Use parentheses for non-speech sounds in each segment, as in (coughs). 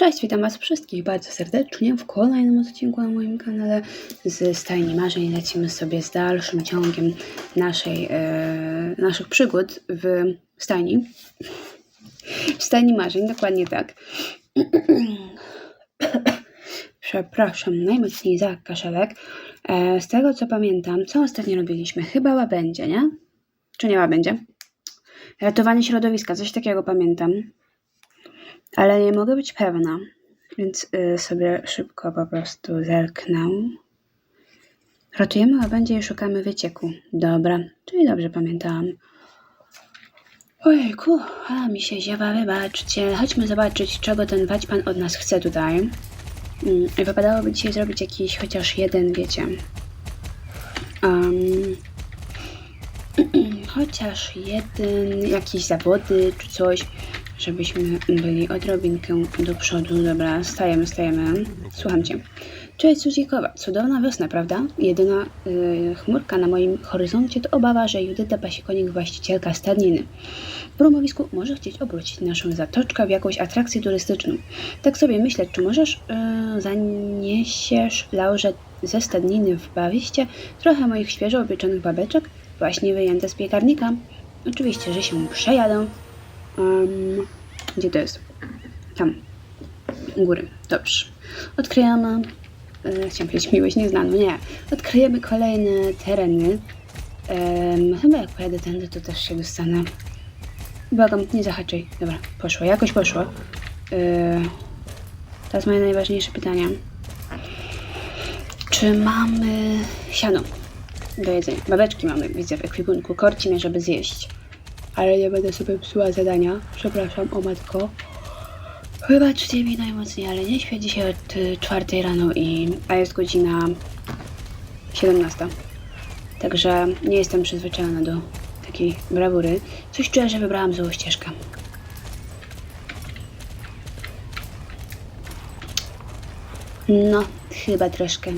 Cześć, witam Was wszystkich bardzo serdecznie w kolejnym odcinku na moim kanale z Stajni Marzeń. Lecimy sobie z dalszym ciągiem naszej, e, naszych przygód w stajni. W Stajni Marzeń, dokładnie tak. (coughs) Przepraszam najmocniej za kaszelek. E, z tego co pamiętam, co ostatnio robiliśmy? Chyba łabędzie, nie? Czy nie łabędzie? Ratowanie środowiska, coś takiego pamiętam ale nie mogę być pewna, więc y, sobie szybko po prostu zerknę. Rotujemy łabędzie i szukamy wycieku. Dobra, czyli dobrze pamiętałam. Ojku, a mi się ziewa, wybaczcie. Chodźmy zobaczyć, czego ten waćpan od nas chce tutaj. Mm, wypadałoby dzisiaj zrobić jakiś chociaż jeden, wiecie. Um, (clears throat) chociaż jeden, jakieś zawody czy coś żebyśmy byli odrobinkę do przodu. Dobra, stajemy, stajemy. Słucham Cię. Cześć Suzikowa, cudowna wiosna, prawda? Jedyna yy, chmurka na moim horyzoncie to obawa, że Judyta Pasikonik, właścicielka stadniny, w rumowisku może chcieć obrócić naszą zatoczkę w jakąś atrakcję turystyczną. Tak sobie myślę, czy możesz yy, zaniesiesz Laurze ze stadniny w bawiście trochę moich świeżo upieczonych babeczek, właśnie wyjęte z piekarnika? Oczywiście, że się przejadę. Um, gdzie to jest? Tam. U góry. Dobrze. Odkryjemy. E, chciałam powiedzieć miłość nieznaną. Nie. Odkryjemy kolejne tereny. Chyba jak pojadę tędy, to też się dostanę. Błagam, nie zahaczaj. Dobra, poszło. Jakoś poszło. E, teraz moje najważniejsze pytania. Czy mamy siano do jedzenia? Babeczki mamy, widzę w ekwipunku. Korci mnie, żeby zjeść ale nie będę sobie psuła zadania. Przepraszam, o matko. Wybaczcie mi najmocniej, ale nie śpię dzisiaj od y, czwartej rano i a jest godzina 17. Także nie jestem przyzwyczajona do takiej brawury. Coś czuję, że wybrałam złą ścieżkę. No, chyba troszkę.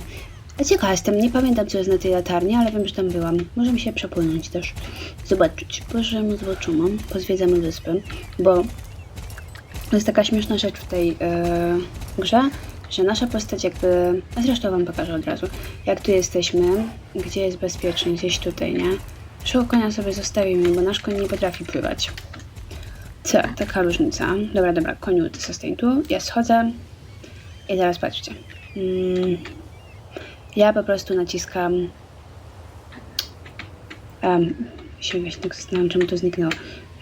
Ciekawa jestem, nie pamiętam co jest na tej latarni, ale wiem, że tam byłam. Możemy się przepłynąć też. Zobaczyć. Możemy zobaczymy, pozwiedzamy wyspę, bo jest taka śmieszna rzecz w tej yy, grze, że nasza postać jakby, a zresztą wam pokażę od razu, jak tu jesteśmy, gdzie jest bezpiecznie, gdzieś tutaj, nie? Naszego konia sobie zostawimy, bo nasz koń nie potrafi pływać. Co? Taka różnica. Dobra, dobra, koniu, ty zostań tu, ja schodzę i teraz patrzcie. Mm, ja po prostu naciskam. Um, się właśnie tak zastanawiam, czemu to zniknęło.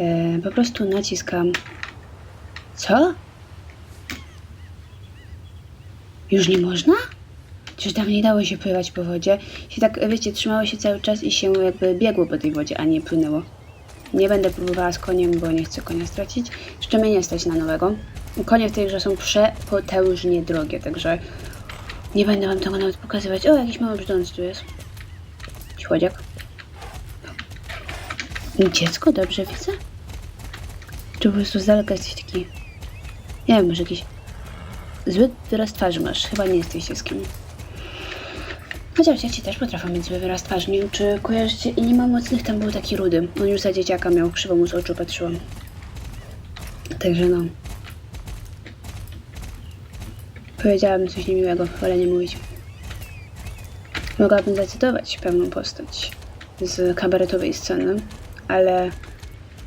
E, po prostu naciskam. Co? Już nie można? Czyż tam nie dało się pływać po wodzie? Się tak, wiecie, trzymało się cały czas i się jakby biegło po tej wodzie, a nie płynęło. Nie będę próbowała z koniem, bo nie chcę konia stracić. Jeszcze mnie nie stać na nowego. Konie w tej grze są przepotężnie drogie, także nie będę wam tego nawet pokazywać. O, jakiś mały brzdąc tu jest. Chłodziak. Dziecko, dobrze widzę? Czy po prostu z daleka jesteś taki... Nie wiem, może jakiś... Zły wyraz twarzy masz. Chyba nie jesteś dzieckiem. Chociaż dzieci też potrafią mieć zły wyraz twarzy. Nie wiem, czy kojarzycie i nie ma mocnych, tam był taki rudy. On już za dzieciaka miał, krzywo mu z oczu patrzyłam. Także no. Powiedziałabym coś niemiłego, ale nie mówić. Mogłabym zacytować pewną postać z kabaretowej sceny, ale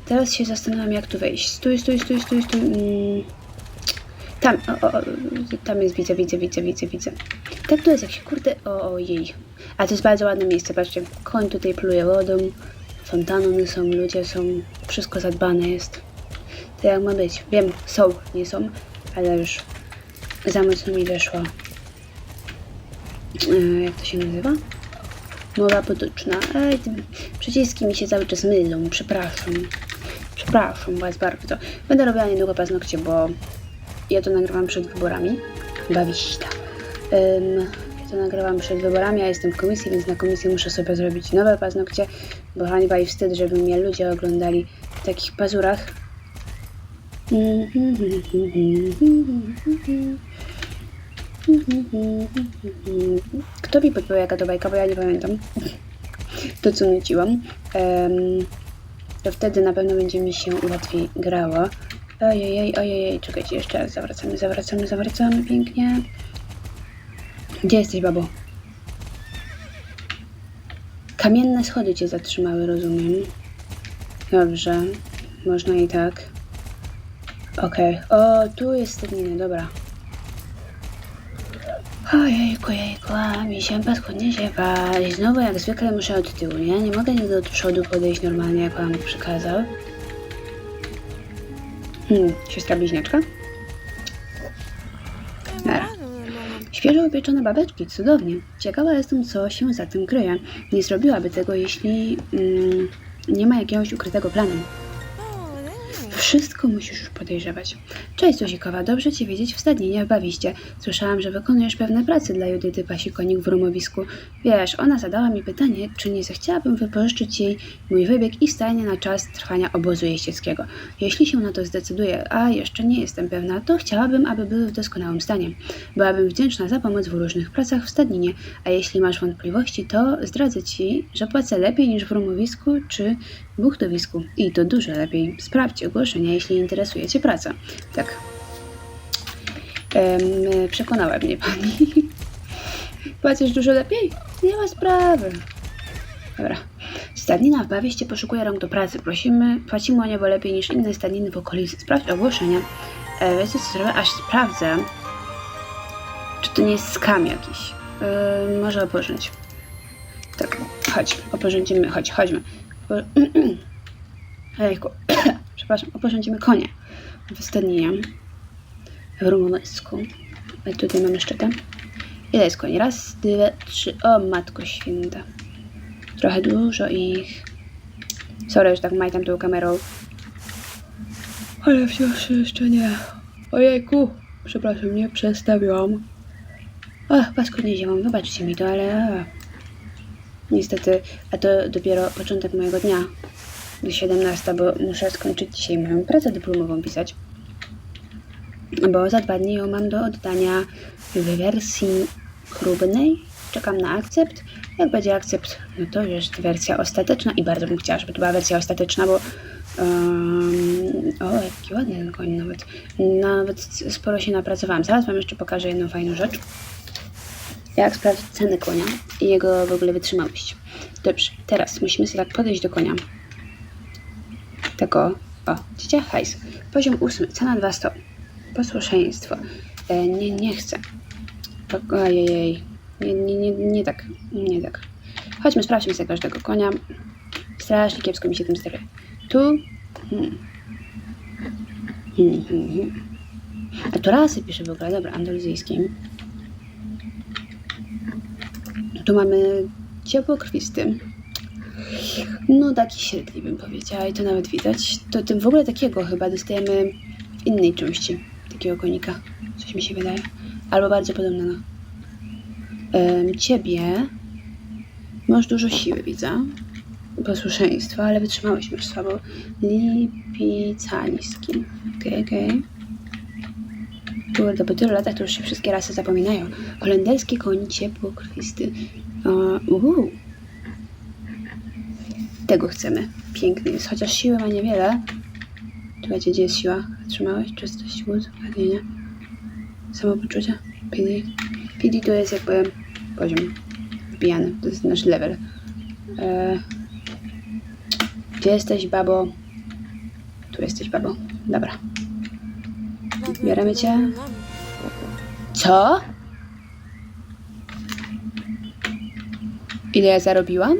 teraz się zastanawiam, jak tu wejść. Stój, stój, stój, stój, stój. Mm. Tam, o, o, tam jest, widzę, widzę, widzę, widzę, widzę. Tak tu jest, jak się, kurde, o, ojej. A to jest bardzo ładne miejsce, patrzcie. Koń tutaj pluje wodą, fontany są, ludzie są, wszystko zadbane jest. To jak ma być. Wiem, są, nie są, ale już za mocno mi weszła. E, jak to się nazywa? Mowa potoczna. Ej, przyciski mi się cały czas mylą. Przepraszam. Przepraszam was bardzo. Będę robiła niedługo paznokcie, bo ja to nagrywam przed wyborami. Bawiśta. Um, ja to nagrywam przed wyborami, a jestem w komisji, więc na komisji muszę sobie zrobić nowe paznokcie, bo hańba i wstyd, żeby mnie ludzie oglądali w takich pazurach. Kto mi podpowiedział jaka to bajka, bo ja nie pamiętam. To co nuciłam. Um, to wtedy na pewno będzie mi się łatwiej grało. Ojej, ojej, czekajcie, jeszcze raz zawracamy, zawracamy, zawracamy pięknie. Gdzie jesteś, babo? Kamienne schody cię zatrzymały, rozumiem. Dobrze, można i tak. Okej, o, tu jest stadnina, dobra. Ojejku, jejku, a mi się paskudnie się pali. Znowu jak zwykle muszę od tyłu, nie? Nie mogę nigdy od przodu podejść normalnie, jak pan przykazał. Hmm, siostra bliźniaczka? Nara. Świeżo upieczone babeczki, cudownie. Ciekawa jestem, co się za tym kryje. Nie zrobiłaby tego, jeśli mm, nie ma jakiegoś ukrytego planu. Wszystko musisz już podejrzewać. Cześć, Zuzikowa, dobrze Cię widzieć w stadninie w Bawiście. Słyszałam, że wykonujesz pewne prace dla Judyty Pasikonik w rumowisku. Wiesz, ona zadała mi pytanie, czy nie zechciałabym wypożyczyć jej mój wybieg i stajnie na czas trwania obozu jeździeckiego. Jeśli się na to zdecyduje, a jeszcze nie jestem pewna, to chciałabym, aby były w doskonałym stanie. Byłabym wdzięczna za pomoc w różnych pracach w stadninie, a jeśli masz wątpliwości, to zdradzę Ci, że płacę lepiej niż w rumowisku czy buchtowisku. I to dużo lepiej. Sprawdź ogłoszenia, jeśli interesuje Cię praca. Tak. Em, przekonała mnie Pani. (laughs) Płacisz dużo lepiej? Nie ma sprawy. Dobra. Stadnina w Bawieście poszukuje rąk do pracy. Prosimy, płacimy o niebo lepiej niż inne stadniny w okolicy. Sprawdź ogłoszenia. E, wiecie co zrobię? Aż sprawdzę, czy to nie jest skam jakiś. E, może oporządź. Tak, chodź, oporządzimy, chodź, chodźmy. (clears throat) Ejku, (clears throat) przepraszam, oporządzimy konie w w rumowisku. A tutaj mamy jeszcze ten. Ile jest koni? Raz, dwa, trzy. O, matko święta. Trochę dużo ich. Sorry, że tak majtam tą kamerą. Ale wciąż jeszcze nie. Ojejku, przepraszam, nie przestawiłam. Ach, paskudnie ziemą, wybaczcie mi to, ale... Niestety, a to dopiero początek mojego dnia. Do 17, bo muszę skończyć dzisiaj moją pracę dyplomową pisać. Bo za dwa dni ją mam do oddania w wersji chlubnej. Czekam na akcept. Jak będzie akcept, no to jest wersja ostateczna i bardzo bym chciała, żeby to była wersja ostateczna, bo um, o, jaki ładny koń nawet. Nawet sporo się napracowałam. Zaraz Wam jeszcze pokażę jedną fajną rzecz. Jak sprawdzić cenę konia i jego w ogóle wytrzymałość. Dobrze, teraz musimy sobie tak podejść do konia. Tego, o, widzicie? Hajs. Poziom ósmy, cena 200. Posłuszeństwo. E, nie, nie chcę. Ojej, nie, nie, nie, nie tak, nie tak. Chodźmy, sprawdźmy sobie każdego konia. Strasznie kiepsko mi się tym steruje. Tu. Hmm. Hmm, hmm, hmm. A to rasy pisze w ogóle, dobra, andaluzyjskim. Tu mamy ciepłokrwisty. No taki średni bym powiedziała i to nawet widać. To tym w ogóle takiego chyba dostajemy w innej części takiego konika. Coś mi się wydaje. Albo bardzo podobnego. Em, ciebie masz dużo siły, widzę. Posłuszeństwa, ale wytrzymałeś masz słabo. Lipicaniski. Okej, okej. Kurde, po tylu latach to już się wszystkie rasy zapominają. Holenderski koń ciepłokrwisty. Uh, uhu. Tego chcemy. Piękny jest, chociaż siły ma niewiele. Czekajcie, gdzie jest siła? Trzymałeś? Czystość, głód, pragnienie, samopoczucie, PD. PD to jest jakby poziom wbijany, to jest nasz level. E, gdzie jesteś, babo? Tu jesteś, babo. Dobra. Bierzemy cię. Co? Ile ja zarobiłam?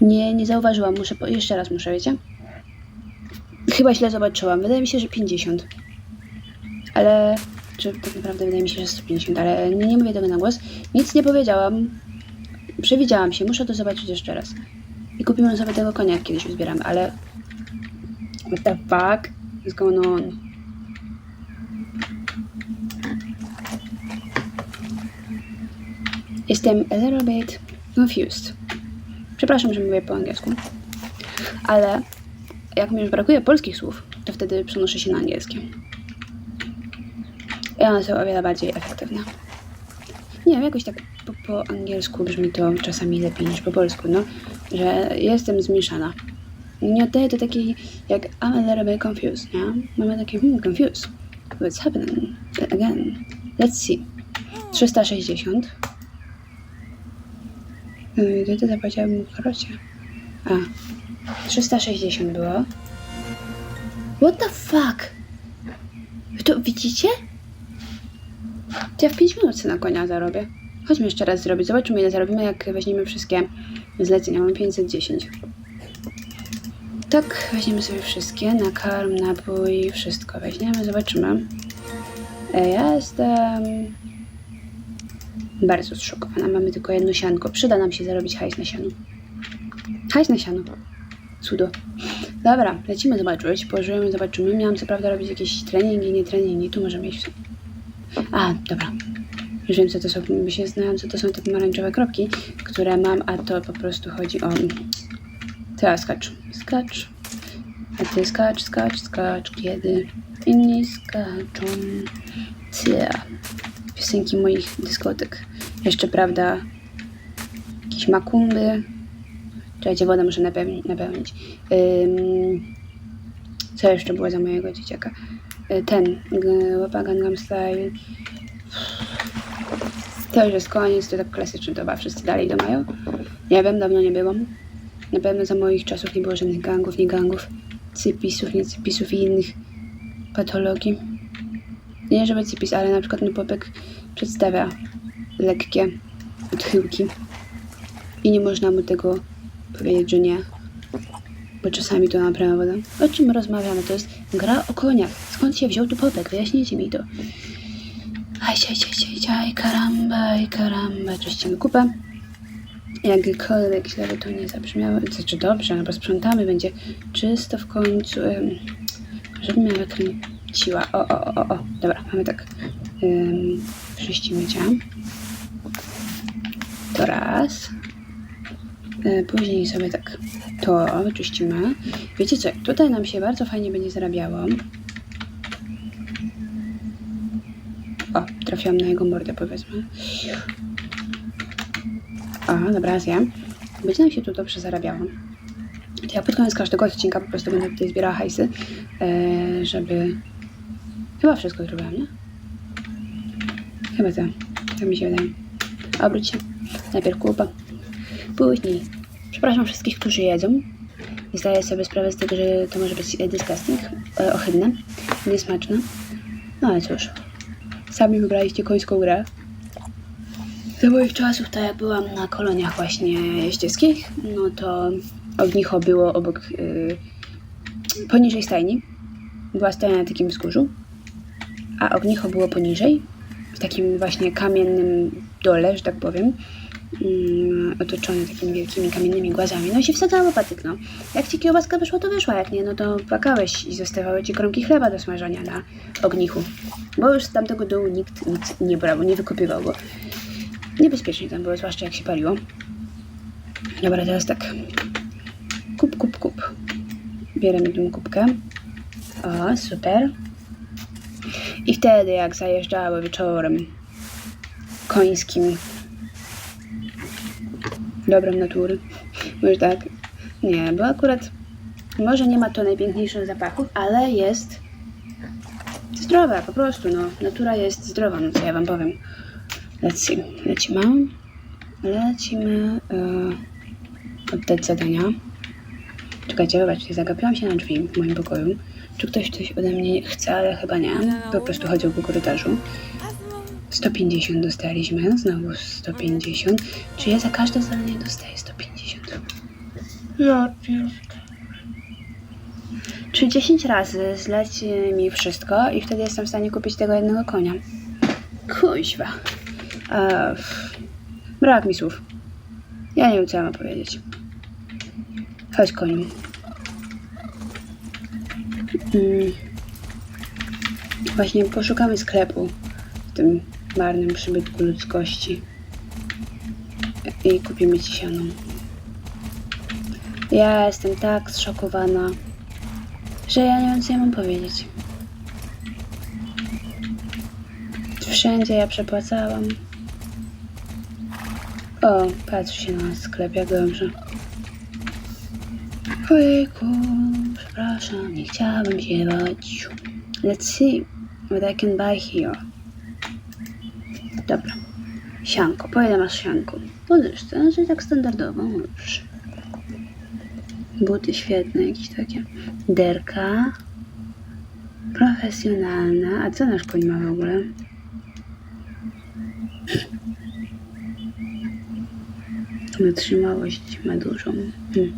Nie, nie zauważyłam. Muszę po... jeszcze raz muszę, wiecie? Chyba źle zobaczyłam. Wydaje mi się, że 50. Ale czy tak naprawdę wydaje mi się, że 150, ale nie, nie mówię tego na głos. Nic nie powiedziałam. Przewidziałam się, muszę to zobaczyć jeszcze raz. I kupimy sobie tego konia, jak kiedyś uzbieramy, ale... What the fuck is going on? Jestem a little bit confused. Przepraszam, że mówię po angielsku. Ale jak mi już brakuje polskich słów, to wtedy przenoszę się na angielskie. I one są o wiele bardziej efektywne. Nie wiem, jakoś tak po, angielsku brzmi to czasami lepiej niż po polsku, no, że jestem zmieszana. Nie oddaję to takiej jak I'm a little bit confused, nie? Mamy takie hmm, confused. What's happening? Again. Let's see. 360. Yy, Gdy to zapłaciłabym w karocie. A. 360 było. What the fuck? Wy to widzicie? To ja w 5 minut na konia zarobię. Chodźmy jeszcze raz zrobić. Zobaczymy ile zarobimy, jak weźmiemy wszystkie zlecenia. Mamy 510. Tak, weźmiemy sobie wszystkie. Nakarm, napój, wszystko weźmiemy. Zobaczymy. E, Ja jestem bardzo zszokowana. Mamy tylko jedno sianko. Przyda nam się zarobić hajs na sianu. Hajs na siano. Cudo. Dobra, lecimy zobaczyć. Pożyjemy, zobaczymy. Miałam co prawda robić jakieś treningi, nie treningi. Tu możemy iść. A, dobra. Już wiem, co to są. Się znałam, co to są te pomarańczowe kropki, które mam, a to po prostu chodzi o... Teraz skacz. Skacz. A ty skacz, skacz, skacz, kiedy inni skaczą. Cia. Piosenki moich dyskotek. Jeszcze, prawda, jakieś makumby. Czekajcie, wodę muszę napełnić. napełnić. Ym, co jeszcze było za mojego dzieciaka? Y, Ten, łapa Gangnam Style. To już jest koniec, to tak klasyczny to chyba wszyscy dalej to mają. Nie wiem, dawno nie byłam. Na pewno za moich czasów nie było żadnych gangów, nie gangów, cypisów, nie cypisów i innych patologii. Nie żeby cypis, ale na przykład Nupopek przedstawia lekkie odchyłki i nie można mu tego powiedzieć, że nie. Bo czasami to naprawdę. O czym rozmawiamy? To jest gra o koniach. Skąd się wziął tu popek? Wyjaśnijcie mi to. Aj, aj, aj, aj, karamba, aj, karamba. Czyścimy kupę. Jakkolwiek źle by to nie zabrzmiało. Znaczy dobrze, no sprzątamy, będzie czysto w końcu. Żeby miała kręciła. O, o, o, o, o. Dobra, mamy tak. Ym, czyścimy cię. To raz. E, Później sobie tak to wyczyścimy. Wiecie co, tutaj nam się bardzo fajnie będzie zarabiało. O, trafiłam na jego mordę powiedzmy. O, dobra, zjem. Będzie nam się tu dobrze zarabiało. To ja pod koniec każdego odcinka po prostu będę tutaj zbierała hajsy, e, żeby... Chyba wszystko zrobiłam, nie? Chyba to. Tak mi się wydaje. Obróć się. Najpierw kupa. Później. Przepraszam wszystkich, którzy jedzą. Zdaję sobie sprawę z tego, że to może być disgusting, e, ohydne, niesmaczne. No ale cóż. Sami wybraliście końską grę. Za moich czasów, tak jak byłam na koloniach właśnie jeździeckich, no to ognicho było obok, y, poniżej stajni. Była stajnia na takim wzgórzu, a ognicho było poniżej, w takim właśnie kamiennym dole, że tak powiem, mm, otoczone takimi wielkimi kamiennymi głazami. No i się wsadzało patyk, no. Jak ci kiełbaska wyszła, to wyszła, jak nie, no to płakałeś i zostawały ci kromki chleba do smażenia na ognichu. Bo już z tamtego dołu nikt nic nie brał, nie wykopywał, bo niebezpiecznie tam było, zwłaszcza jak się paliło. Dobra, teraz tak. Kup, kup, kup. Bierzemy tą kubkę. O, super. I wtedy, jak zajeżdżały wieczorem końskim dobrem natury, może tak, nie, bo akurat może nie ma to najpiękniejszych zapachów, ale jest zdrowa, po prostu, no, natura jest zdrowa, no co ja wam powiem. Lecimy, lecimy, lecimy e, oddać zadania. Czekajcie, zobaczcie, zagapiłam się na drzwi w moim pokoju. Czy ktoś coś ode mnie chce, ale chyba nie. Po prostu chodził po korytarzu. 150 dostaliśmy, znowu 150. Czy ja za każde zadanie dostaję 150? Ja Czy 10 razy zleci mi wszystko i wtedy jestem w stanie kupić tego jednego konia? Kuźwa. Eee, brak mi słów. Ja nie wiem, co ja mam powiedzieć. Chodź, koniu. Mm. Właśnie poszukamy sklepu w tym marnym przybytku ludzkości i kupimy ci siano. Ja jestem tak zszokowana, że ja nie wiem, co ja mam powiedzieć. Wszędzie ja przepłacałam. O, patrz się na sklep, jak dobrze. Ojejku, przepraszam, nie chciałabym się bać. Let's see what I can buy here. Sianko, po ile masz sianko? Po dyszce, że tak standardowo, już. Buty świetne, jakieś takie. Derka. Profesjonalna. A co nasz koń ma w ogóle? Wytrzymałość ma dużą. Hmm.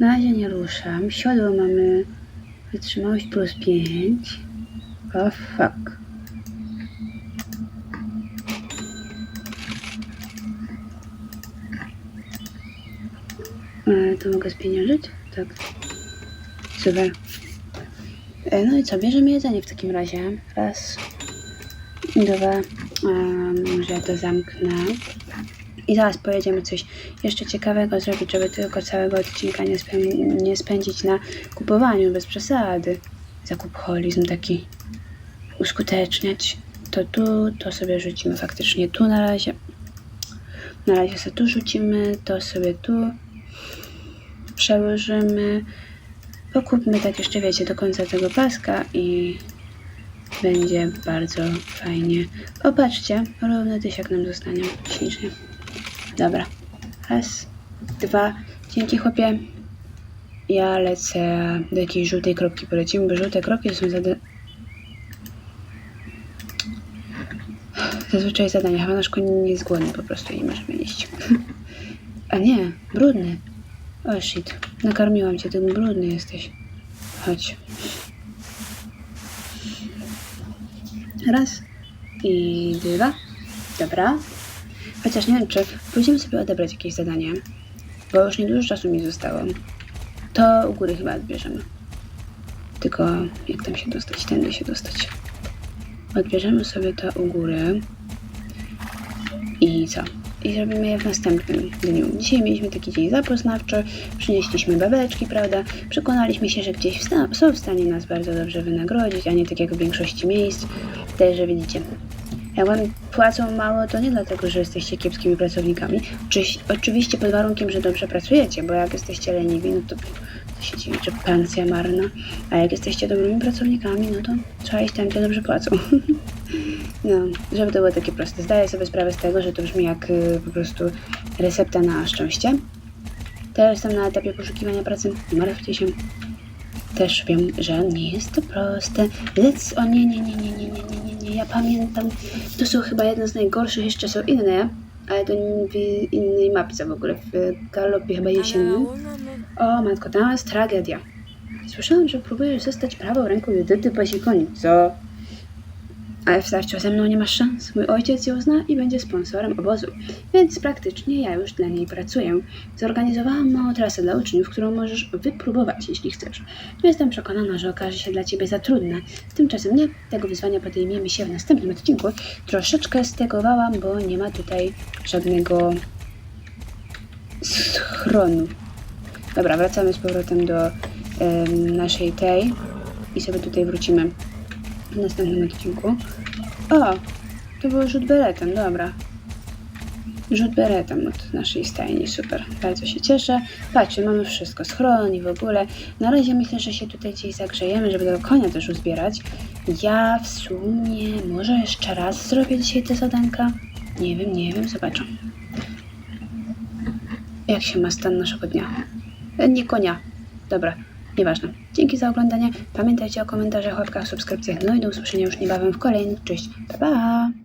Na razie nie ruszam. Siodło mamy wytrzymałość plus 5. O fuck. E, to mogę spieniężyć? Tak. Super. E, no i co, bierzemy jedzenie w takim razie. Raz, dwa, um, może to zamknę. I zaraz pojedziemy coś jeszcze ciekawego zrobić, żeby tylko całego odcinka nie, spę- nie spędzić na kupowaniu bez przesady. Zakupholizm taki uskuteczniać. To tu, to sobie rzucimy faktycznie tu na razie. Na razie sobie tu rzucimy, to sobie tu przełożymy. Pokupmy tak jeszcze, wiecie, do końca tego paska i będzie bardzo fajnie. O, patrzcie, równy tysiak nam zostanie. Ślicznie. Dobra. Raz, dwa. Dzięki chłopie. Ja lecę do jakiejś żółtej kropki polecimy, bo żółte kropki są zada... Zazwyczaj zadania. Chyba nasz koń nie jest głodny po prostu nie możemy jeść. (laughs) A nie, brudny. O shit, nakarmiłam cię, ty brudny jesteś. Chodź. Raz i dwa. Dobra. Chociaż nie wiem, czy pójdziemy sobie odebrać jakieś zadanie, bo już niedużo czasu mi zostało. To u góry chyba odbierzemy. Tylko jak tam się dostać? Tędy się dostać. Odbierzemy sobie to u góry. I co? I zrobimy je w następnym dniu. Dzisiaj mieliśmy taki dzień zapoznawczy, przynieśliśmy babeczki, prawda? Przekonaliśmy się, że gdzieś wsta- są w stanie nas bardzo dobrze wynagrodzić, a nie tak jak w większości miejsc. Też, że widzicie, jak wam płacą mało, to nie dlatego, że jesteście kiepskimi pracownikami. Oczywiście pod warunkiem, że dobrze pracujecie, bo jak jesteście leniwi, no to, to się dziwi, że pensja marna. A jak jesteście dobrymi pracownikami, no to trzeba iść tam, gdzie dobrze płacą. (laughs) No, żeby to było takie proste. Zdaję sobie sprawę z tego, że to brzmi jak y, po prostu recepta na szczęście. Też jestem na etapie poszukiwania pracy. Nie się. Też wiem, że nie jest to proste. Lec, o nie, nie, nie, nie, nie, nie, nie, nie, nie, ja pamiętam. To są chyba jedne z najgorszych, jeszcze są inne, ale to w innej mapce w ogóle, w galopie chyba jesiennym. O matko, tam jest tragedia. Słyszałam, że próbujesz zostać prawą ręką Judyty Pasikoni. Co? Ale w ze mną nie masz szans. Mój ojciec ją zna i będzie sponsorem obozu, więc praktycznie ja już dla niej pracuję. Zorganizowałam małą trasę dla uczniów, którą możesz wypróbować, jeśli chcesz. Jestem przekonana, że okaże się dla ciebie za trudna. Tymczasem nie. Tego wyzwania podejmiemy się w następnym odcinku. Troszeczkę stegowałam, bo nie ma tutaj żadnego schronu. Dobra, wracamy z powrotem do naszej tej i sobie tutaj wrócimy w następnym odcinku. O, to był rzut beretem, dobra. Rzut beretem od naszej stajni, super. Bardzo się cieszę. Patrzcie, mamy wszystko, schron i w ogóle. Na razie myślę, że się tutaj gdzieś zagrzejemy, żeby tego konia też uzbierać. Ja w sumie może jeszcze raz zrobię dzisiaj te zadanka. Nie wiem, nie wiem, zobaczę. Jak się ma stan naszego dnia? E, Nie konia. Dobra, nieważne. Dzięki za oglądanie. Pamiętajcie o komentarzach, łapkach, subskrypcjach. No i do usłyszenia już niebawem w kolejnym. Cześć. Pa, pa!